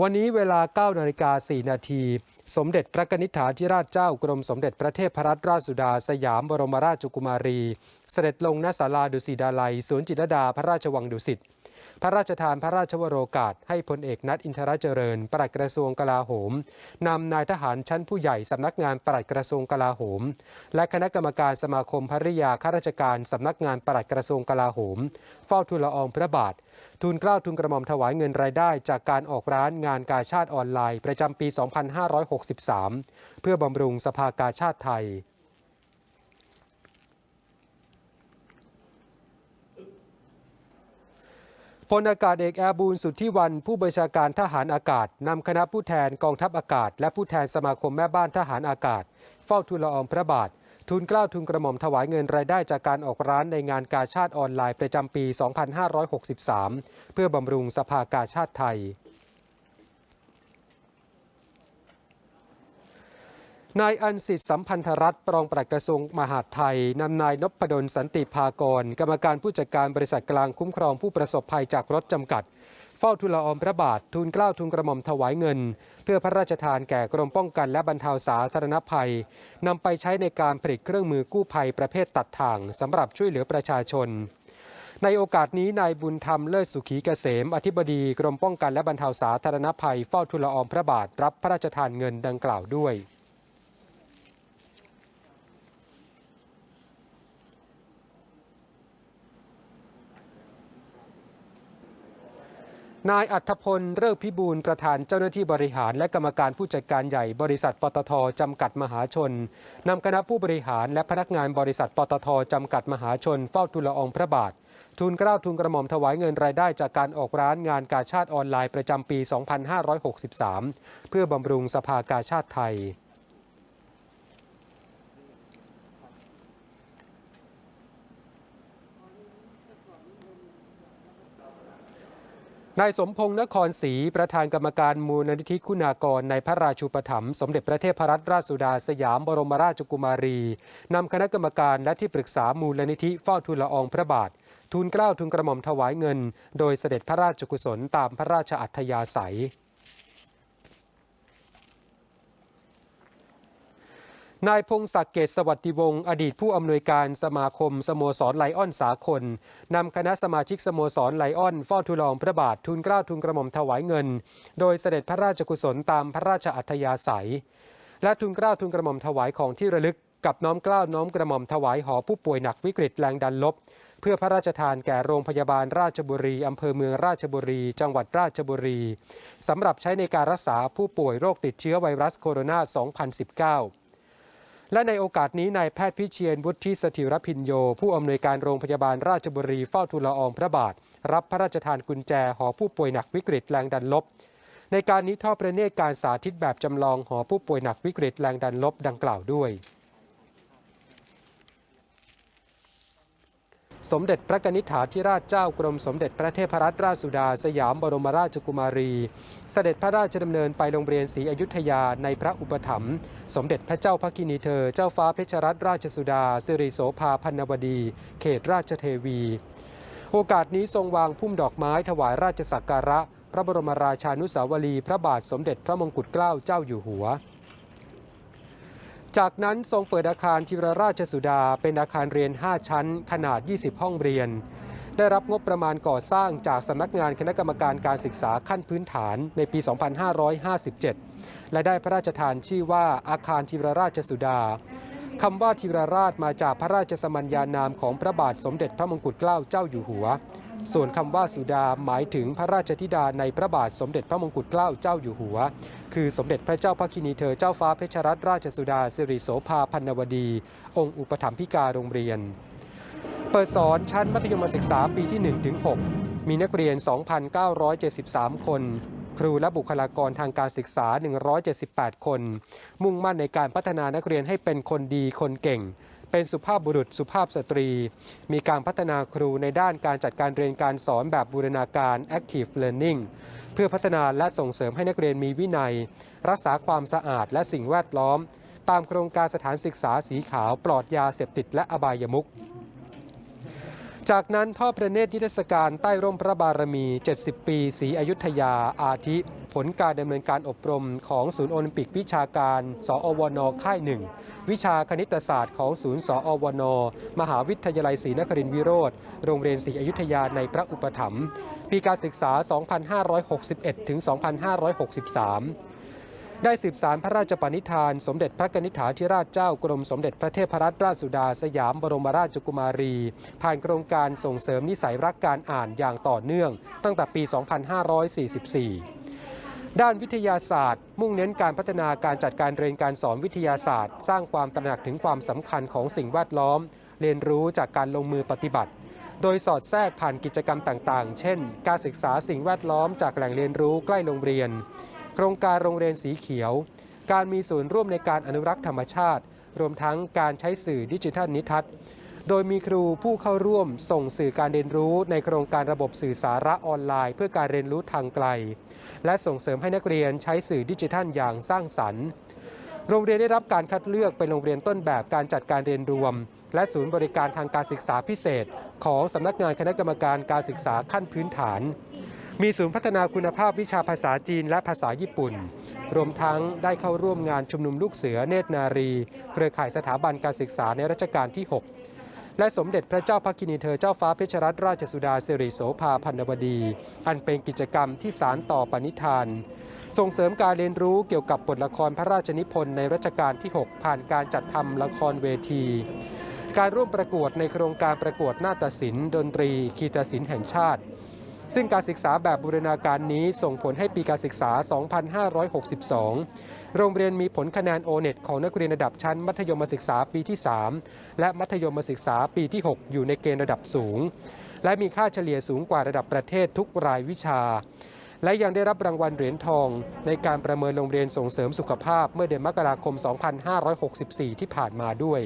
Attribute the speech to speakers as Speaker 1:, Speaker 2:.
Speaker 1: วันนี้เวลา 9 นาฬิกา 4 นาที สมเด็จพระนิษฐาธิราชเจ้ากรมสมเด็จพระเทพรัตนราชสุดาสยามบรมราชกุมารี เสด็จลงณศาลาดุสิตดาลัยสวนจิตรดาพระราชวังดุสิต พระราชทานพระราชวโรกาส ให้พลเอกนัทอินทรเจริญ ปลัดกระทรวงกลาโหมนำนายทหารชั้นผู้ใหญ่สำนักงานปลัดกระทรวงกลาโหม และคณะกรรมการสมาคมภริยาข้าราชการสำนักงานปลัดกระทรวงกลาโหม เฝ้าทูลละอองพระบาท ทูลเกล้าทูลกระหม่อมถวายเงินรายได้ จากการออกร้านงานกาชาติออนไลน์ ประจำปี 2563 เพื่อบำรุงสภากาชาติไทย พลอากาศเอกแอร์บูลสุทธิวัน ผู้บัญชาการทหารอากาศนำคณะผู้แทนกองทัพอากาศ และผู้แทนสมาคมแม่บ้านทหารอากาศ เฝ้าทูลละอองพระบาททูลเกล้าทุนกระหม่อมถวายเงินรายได้จากการออกร้านในงานกาชาติออนไลน์ประจำปี 2563 เพื่อบำรุงสภากาชาติไทย นายอันสิทธิสัมพันธรัฐรองปลัดกระทรวงมหาดไทยนำนายนพดลสันติภากร กรรมการผู้จัดการบริษัทกลางคุ้มครองผู้ประสบภัยจากรถจำกัด เฝ้าทูลละอองพระบาททูลเกล้าทูลกระหม่อมถวายเงิน เพื่อพระราชทานแก่กรมป้องกันและบรรเทาสาธารณภัยนำไปใช้ในการผลิตเครื่องมือกู้ภัยประเภทตัดถ่างสำหรับช่วยเหลือประชาชนในโอกาสนี้นายบุญธรรมเลิศสุขีเกษม อธิบดีกรมป้องกันและบรรเทาสาธารณภัยเฝ้าทูลละอองพระบาทรับพระราชทานเงินดังกล่าวด้วย นายอัธพลเลิกพิบูลประธานเจ้าหน้าที่บริหารและกรรมการผู้จัดการใหญ่บริษัทปตทจำกัดมหาชนนำคณะผู้บริหารและพนักงานบริษัทปตทจำกัดมหาชน เฝ้าทูลละอองพระบาท ทูลเกล้าทูลกระหม่อมถวายเงินรายได้จากการออกร้านงานกาชาติออนไลน์ประจำปี 2563 เพื่อบำรุงสภากาชาติไทย นายสมพงษ์นครศรีประธานกรรมการมูลนิธิคุณากรในพระราชูปถัมภ์สมเด็จพระเทพรัตนราชสุดาสยามบรมราชกุมารี นำคณะกรรมการและที่ปรึกษามูลนิธิเฝ้าทูลละอองพระบาท ทูลเกล้าทูลกระหม่อมถวายเงิน โดยเสด็จพระราชกุศลตามพระราชอัธยาศัย นายพงศักดิ์เกตสวัสดิวงศ์อดีตผู้อำนวยการสมาคมสโมสรไลออนสากลนำคณะสมาชิกสโมสรไลออนเฝ้าทูลองพระบาททูลเกล้าทูลกระหม่อมถวายเงิน โดยเสด็จพระราชกุศลตามพระราชอัธยาศัย และทูลเกล้าทูลกระหม่อมถวายของที่ระลึก กับน้อมเกล้าน้อมกระหม่อมถวายหอผู้ป่วยหนักวิกฤตแรงดันลบ เพื่อพระราชทานแก่โรงพยาบาลราชบุรีอำเภอเมืองราชบุรี จังหวัดราชบุรีสำหรับใช้ในการรักษาผู้ป่วยโรคติดเชื้อไวรัสโคโรนา 2019 และในโอกาสนี้นายแพทย์พิเชียนวุฒิสถิรพินโย ผู้อำนวยการโรงพยาบาลราชบุรีเฝ้าทูลละอองพระบาท รับพระราชทานกุญแจหอผู้ป่วยหนักวิกฤตแรงดันลบ ในการนี้ทอดพระเนตรการสาธิตแบบจำลองหอผู้ป่วยหนักวิกฤตแรงดันลบดังกล่าวด้วย สมเด็จพระกนิษฐาธิราชเจ้ากรมสมเด็จพระเทพรัตนราชสุดาสยามบรมราชกุมารี เสด็จพระราชดำเนินไปโรงเรียนศรีอยุธยาในพระอุปถัมภ์สมเด็จพระเจ้าพระกินีเธอ เจ้าฟ้าเพชรรัตนราชสุดาสิริโสภาพันนวดี เขตราชเทวี โอกาสนี้ทรงวางพุ่มดอกไม้ถวายราชสักการะ พระบรมราชานุสาวรีย์พระบาทสมเด็จพระมงกุฎเกล้าเจ้าอยู่หัว จากนั้นทรงเปิดอาคารธิรราชสุดาเป็นอาคารเรียน 5 ชั้น ขนาด 20 ห้องเรียน ได้รับงบประมาณก่อสร้างจากสำนักงานคณะกรรมการการศึกษาขั้นพื้นฐานในปี 2557 และได้พระราชทานชื่อว่าอาคารธิรราชสุดาคำว่าธิรราชมาจากพระราชสมัญญานามของพระบาทสมเด็จพระมงกุฎเกล้าเจ้าอยู่หัว ส่วนคำว่าสุดาหมายถึงพระราชธิดาในพระบาทสมเด็จพระมงกุฎเกล้าเจ้าอยู่หัว คือสมเด็จพระเจ้าพระกินีเธอเจ้าฟ้าเพชรรัตนราชสุดาสิริโสภาพันนวดี องค์อุปถัมภิกาโรงเรียน เปิดสอนชั้นมัธยมศึกษาปีที่1ถึง6มีนักเรียน 2,973 คน ครูและบุคลากรทางการศึกษา 178 คน มุ่งมั่นในการพัฒนานักเรียนให้เป็นคนดีคนเก่ง เป็นสุภาพบุรุษสุภาพสตรี มีการพัฒนาครูในด้านการจัดการเรียนการสอนแบบบูรณาการ active learning เพื่อพัฒนาและส่งเสริมให้นักเรียนมีวินัย รักษาความสะอาดและสิ่งแวดล้อม ตามโครงการสถานศึกษาสีขาวปลอดยาเสพติดและอบายมุข จากนั้นทอดพระเนตรนิทรรศการใต้ร่มพระบารมี 70 ปีศรีอยุธยาอาทิ ผลการดำเนินการอบรมของศูนย์โอลิมปิกวิชาการ สอวนค่ายหนึ่งวิชาคณิตศาสตร์ของศูนย์สอวนมหาวิทยาลัยศรีนครินทรวิโรธโรงเรียนศรีอยุธยาในพระอุปถัมภ์ปีการศึกษา 2561 ถึง 2563 ได้สืบสารพระราชปณิธาน สมเด็จพระกนิษฐาธิราชเจ้ากรมสมเด็จพระเทพรัตนราชสุดาสยามบรมราชกุมารี ผ่านโครงการส่งเสริมนิสัยรักการอ่านอย่างต่อเนื่อง ตั้งแต่ปี 2544ด้านวิทยาศาสตร์ มุ่งเน้นการพัฒนาการจัดการเรียนการสอนวิทยาศาสตร์ สร้างความตระหนักถึงความสำคัญของสิ่งแวดล้อม เรียนรู้จากการลงมือปฏิบัติ โดยสอดแทรกผ่านกิจกรรมต่างๆ เช่น การศึกษาสิ่งแวดล้อมจากแหล่งเรียนรู้ใกล้โรงเรียน โครงการโรงเรียนสีเขียว การมีส่วนร่วมในการอนุรักษ์ธรรมชาติ รวมทั้งการใช้สื่อดิจิทัลนิทัศน์ โดยมีครูผู้เข้าร่วมส่งสื่อการเรียนรู้ในโครงการระบบสื่อสาระออนไลน์ เพื่อการเรียนรู้ทางไกล และส่งเสริมให้นักเรียนใช้สื่อดิจิทัลอย่างสร้างสรรค์โรงเรียนได้รับการคัดเลือกเป็นโรงเรียนต้นแบบการจัดการเรียนรวม และศูนย์บริการทางการศึกษาพิเศษ ของสำนักงานคณะกรรมการการศึกษาขั้นพื้นฐาน มีศูนย์พัฒนาคุณภาพวิชาภาษาจีนและภาษาญี่ปุ่น รวมทั้งได้เข้าร่วมงานชุมนุมลูกเสือเนตรนารี เครือข่ายสถาบันการศึกษาในรัชกาลที่ 6 และสมเด็จพระเจ้าพักินีเธอเจ้าฟ้าเพชรรัตนราชสุดาสิริโสภาพันวดี อันเป็นกิจกรรมที่สารต่อปณิธาน ส่งเสริมการเรียนรู้เกี่ยวกับบทละครพระราชนิพนธ์ในรัชกาลที่ 6 ผ่านการจัดทำละครเวทีการร่วมประกวดในโครงการประกวดนาฏศิลป์ดนตรี คีตศิลป์แห่งชาติ ซึ่งการศึกษาแบบบูรณาการนี้ส่งผลให้ปีการศึกษา 2562 โรงเรียนมีผลคะแนนโอเน็ตของนักเรียนระดับชั้นมัธยมศึกษาปีที่ 3 และมัธยมศึกษาปีที่ 6 อยู่ในเกณฑ์ระดับสูง และมีค่าเฉลี่ยสูงกว่าระดับประเทศทุกรายวิชา และยังได้รับรางวัลเหรียญทอง ในการประเมินโรงเรียนส่งเสริมสุขภาพเมื่อเดือนมกราคม 2564 ที่ผ่านมาด้วย